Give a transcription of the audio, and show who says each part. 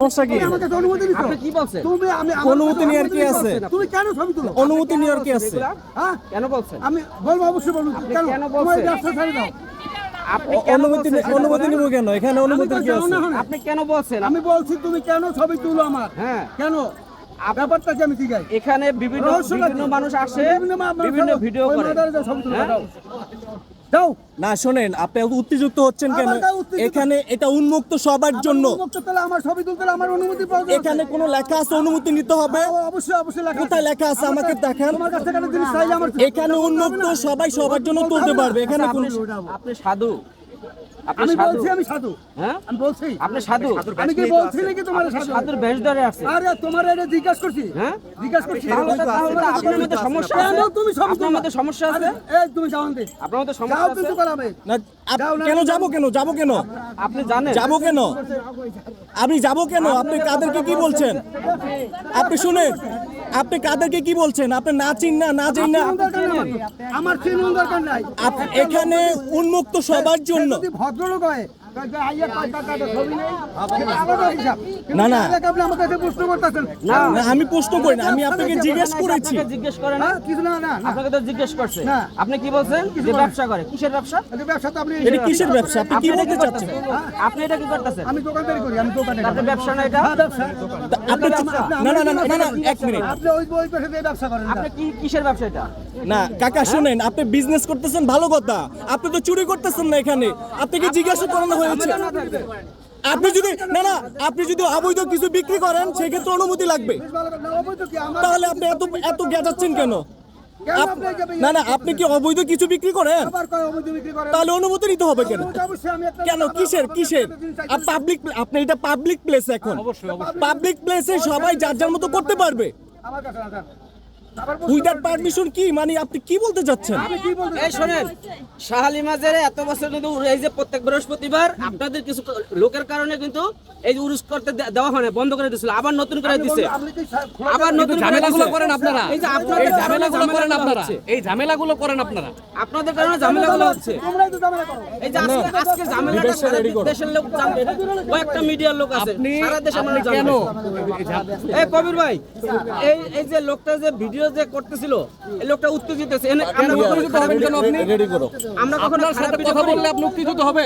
Speaker 1: সমস্যা কি?
Speaker 2: আমার অনুমতি নিছো
Speaker 3: আপনি কি বলছেন?
Speaker 2: তুমি আমি
Speaker 1: অনুমতি নেওয়ার কি আছে?
Speaker 2: তুমি কেন ছবি তুলো?
Speaker 1: অনুমতি নেওয়ার কি আছে?
Speaker 2: হ্যাঁ?
Speaker 3: কেন বলছেন?
Speaker 2: আমি বলব অবশ্যই বলব। কেন?
Speaker 3: কেন
Speaker 2: তোমার ব্যবসা ছেড়ে দাও।
Speaker 3: আপনি
Speaker 1: অ-
Speaker 3: কেন
Speaker 1: অনুমতি অনুমতি নিব কেন? এখানে অনুমতির কি আছে?
Speaker 2: বলছি,
Speaker 3: আপনি কেন বলছেন?
Speaker 2: আমি বলছি তুমি কেন ছবি তুলো আমার?
Speaker 3: হ্যাঁ।
Speaker 2: কেন? ব্যাপারটা কি আমি শিখাই?
Speaker 3: এখানে বিভিন্ন বিভিন্ন মানুষ আসে
Speaker 2: বিভিন্ন
Speaker 3: বিভিন্ন ভিডিও করে।
Speaker 2: দাও।
Speaker 1: না শোনেন আপনি উত্তেজিত হচ্ছেন কেন? এখানে এটা উন্মুক্ত সবার জন্য।
Speaker 2: আমার উন্মুক্ত তাহলে আমার ছবি তুলতে আমার অনুমতি
Speaker 1: এখানে কোনো লেখা আছে অনুমতি নিতে হবে?
Speaker 2: অবশ্যই অবশ্যই লেখা
Speaker 1: কোথায় লেখা আছে? আমাকে দেখান।
Speaker 2: তোমার কাছ জিনিস চাইলে আমার
Speaker 1: এখানে উন্মুক্ত সবাই সবার জন্য তুলতে পারবে। এখানে
Speaker 3: আপনি সাধু আপনি সাধু?
Speaker 2: বলছি আমি সাধু।
Speaker 3: হ্যাঁ?
Speaker 2: আমি বলছি।
Speaker 3: আপনি সাধু?
Speaker 2: আমি কি বলছি নাকি তোমার সাধু?
Speaker 3: সাধুর বেশ ধরে
Speaker 2: আরে তোমার এটা জিজ্ঞাসা করছি।
Speaker 3: হ্যাঁ?
Speaker 2: জিজ্ঞাসা করছি।
Speaker 3: তাহলে তাহলে আপনার মধ্যে সমস্যা আছে?
Speaker 2: তুমি
Speaker 3: আপনার মধ্যে সমস্যা আছে?
Speaker 2: এই তুমি যাও
Speaker 3: আপনার মধ্যে সমস্যা আছে?
Speaker 2: কিন্তু করাবে
Speaker 1: না আপ-
Speaker 2: যাও না,
Speaker 1: কেন যাব কেন? যাব কেন?
Speaker 3: আপনি জানেন।
Speaker 1: যাব কেন? আপনি যাব কেন? আপনি কাদেরকে কি বলছেন? আপনি শুনেন। আপনি কাদেরকে কি বলছেন? আপনি না চিন না না চিন না।
Speaker 2: আমার। চিন দরকার নাই।
Speaker 1: এখানে উন্মুক্ত সবার জন্য।
Speaker 2: ভদ্রলোক হয়
Speaker 1: না, না।
Speaker 2: আপনি
Speaker 1: আমি প্রশ্ন করি না আমি আপনাকে জিজ্ঞেস করেছি।
Speaker 3: জিজ্ঞেস করে না
Speaker 2: হ্যাঁ, কিছু না, না।
Speaker 3: আপনাকে তো জিজ্ঞেস করছে। আপনি কি বলছেন? যে ব্যবসা করে। কিসের ব্যবসা?
Speaker 2: ব্যবসা তো আপনি
Speaker 1: এটা কিসের ব্যবসা? আপনি কি বলতে চাচ্ছেন?
Speaker 3: আপনি এটা কি করতেছেন?
Speaker 2: আমি দোকানদারি করি আমি দোকানে
Speaker 3: আপনার ব্যবসা না এটা
Speaker 1: আপনি
Speaker 2: আপনি- আপনি-
Speaker 1: না না না না না এক মিনিট।
Speaker 2: আপনি ওই ওই পেশে ব্যবসা করেন
Speaker 3: আপনি কি কিসের ব্যবসা এটা?
Speaker 1: না কাকা শুনেন আপনি বিজনেস করতেছেন ভালো কথা। আপনি তো চুরি করতেছেন না এখানে। আপনাকে জিজ্ঞাসা করানো হয়েছে আপনি যদি না না আপনি যদি অবৈধ কিছু বিক্রি করেন সেক্ষেত্রে অনুমতি লাগবে। তাহলে আপনি এত এত গেজাচ্ছেন কেন? না না আপনি কি অবৈধ কিছু বিক্রি করেন? তাহলে অনুমতি নিতে হবে কেন? কেন? কিসের কিসের? পাবলিক আপনি এটা পাবলিক প্লেস এখন। পাবলিক প্লেসে সবাই যার যার মতো করতে পারবে।
Speaker 2: আমার কাছে
Speaker 1: উইদাউট পারমিশন কি? মানে আপনি কি বলতে চাচ্ছেন?
Speaker 2: আমি কি বলতে
Speaker 3: এই শোনেন শাহালি মাঝের এত বছর কিন্তু এই যে প্রত্যেক বৃহস্পতিবার আপনাদের কিছু লোকের কারণে কিন্তু এই যে উরুস করতে দেওয়া হয় না বন্ধ করে দিছিল আবার নতুন করে আবার নতুন
Speaker 4: ঝামেলাগুলো করেন আপনারা।
Speaker 3: এই যে আপনাদের
Speaker 4: ঝামেলাগুলো করেন আপনারা। এই ঝামেলাগুলো করেন আপনারা।
Speaker 3: আপনাদের কারণে ঝামেলাগুলো হচ্ছে।
Speaker 2: তোমরাই তো ঝামেলা করো।
Speaker 3: এই যে আজকে আজকে ঝামেলাটা সারা দেশের লোক জানবে। কয়েকটা মিডিয়ার লোক আছে। সারা
Speaker 4: কেন?
Speaker 3: এই কবির ভাই এই এই যে লোকটা যে ভিডিও যে করতেছিল এই লোকটা উত্তেজিত আছে আমরা কখনো আমরা কখনো
Speaker 4: কথা বললে আপনি উত্তেজিত হবেন?